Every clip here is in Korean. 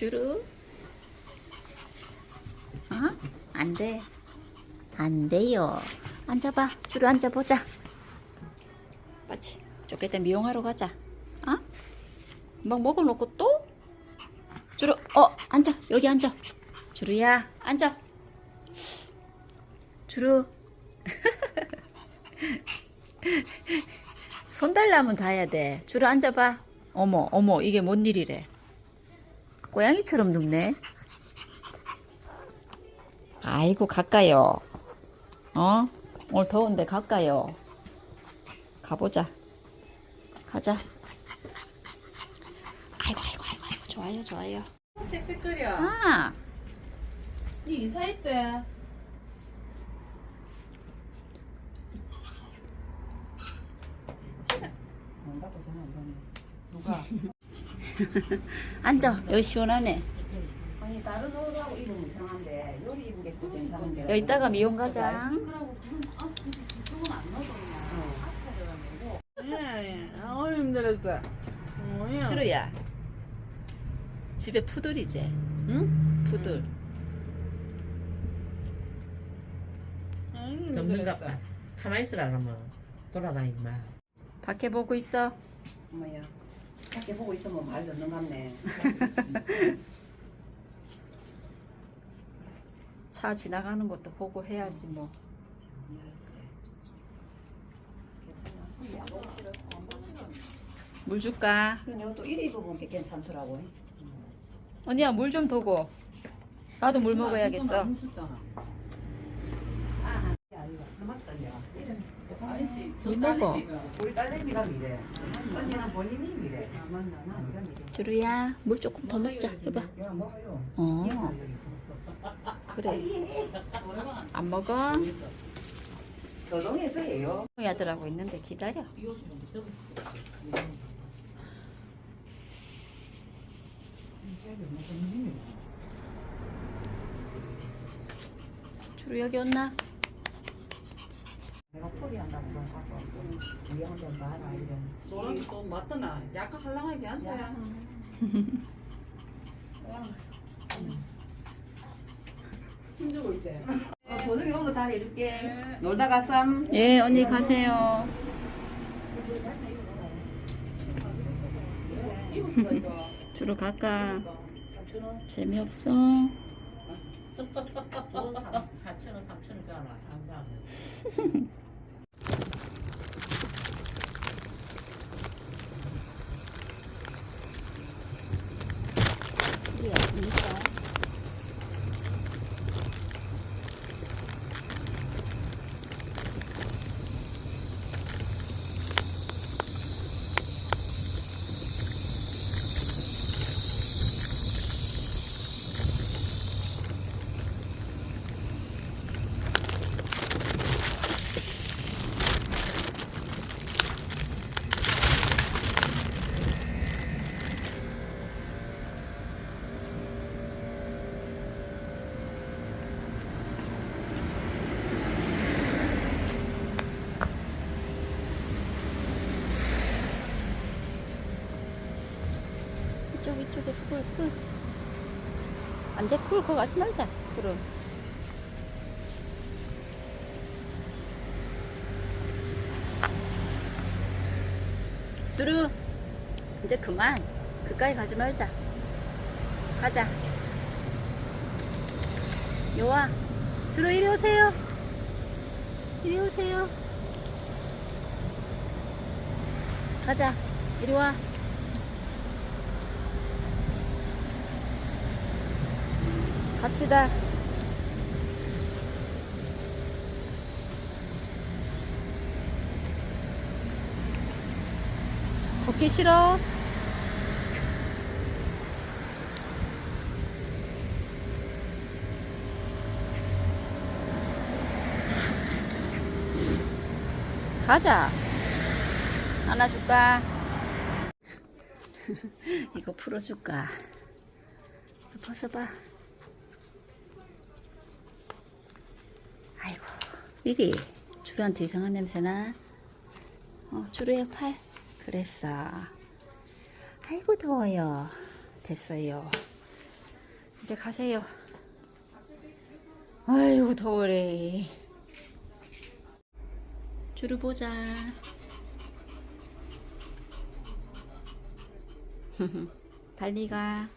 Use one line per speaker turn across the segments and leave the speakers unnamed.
주루. 어? 안 돼. 안 돼요. 앉아봐. 주루 앉아보자. 맞지? 쪼개때 미용하러 가자. 어? 막 먹어놓고 또? 주루, 어, 앉아. 여기 앉아. 주루야, 앉아. 주루. 손 달라면 다 해야 돼. 주로 앉아봐. 어머, 어머, 이게 뭔 일이래. 고양이처럼 눕네. 아이고, 가까요. 어? 오늘 더운데 가까요. 가보자. 가자. 아이고, 아이고, 아이고, 아이고, 좋아요, 좋아요.
색색거려.
아,
니 이사했대. 누가?
앉아. 여기 시원하네.
아니 다른 옷하고 입으면 이상한데 요리 입은 게또 괜찮은데
여기 있다가 미용 가자.
아 넣어 그냥. 예, 예. 아우 힘들었어. 어, 예.
주루야. 집에 푸들이지?
응?
푸들.
덮는가
힘들었어.
봐. 가만히 있으라 그러면 돌아다니지 마.
밖에 보고 있어.
엄마야 밖에 보고 있으면 말 듣는 같네
차 지나가는 것도 보고 해야지 뭐. 물 줄까?
근데 이것도 이리 입어본 게 괜찮더라고
언니야 물 좀 더고. 나도 물 먹어야겠어.
아니지.
물 먹어.
우리 딸내미가 미래. 언니는 본인이 미래.
주루야 물 조금 더 먹자.
먹어요.
어 그래. 안 먹어?
교동에서 해요.
야들하고 있는데 기다려. 주루 여기 온나?
어,
예 언니 가세요. 주로 갈까? 재미없어.
4천 원, 3천 원 가라. 안 가.
주루야 좀 있어. 이쪽 이쪽에 풀 풀. 안돼 풀 그거 가지 말자. 풀은. 주루 이제 그만 그까이 가지 말자. 가자. 요와 주루 이리 오세요. 이리 오세요. 가자. 이리 와. 갑시다. 걷기 싫어? 가자. 하나 줄까? 이거 풀어줄까? 벗어봐. 아이고, 미리 주루한테 이상한 냄새나? 어, 주루의 팔. 그랬어. 아이고, 더워요. 됐어요. 이제 가세요. 아이고 더워래. 주루 보자. 달리가.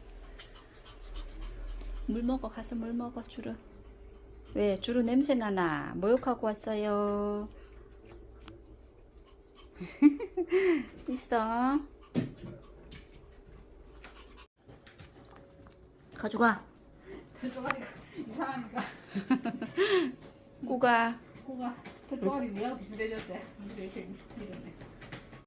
물 먹어 가서 물 먹어 주루. 왜 주루 냄새 나나? 목욕하고 왔어요. 있어. 가져가.
털조가리가 이상하니까
꼬가.
코가 털조가리 내가 비슷해졌대. 이렇게 이러네.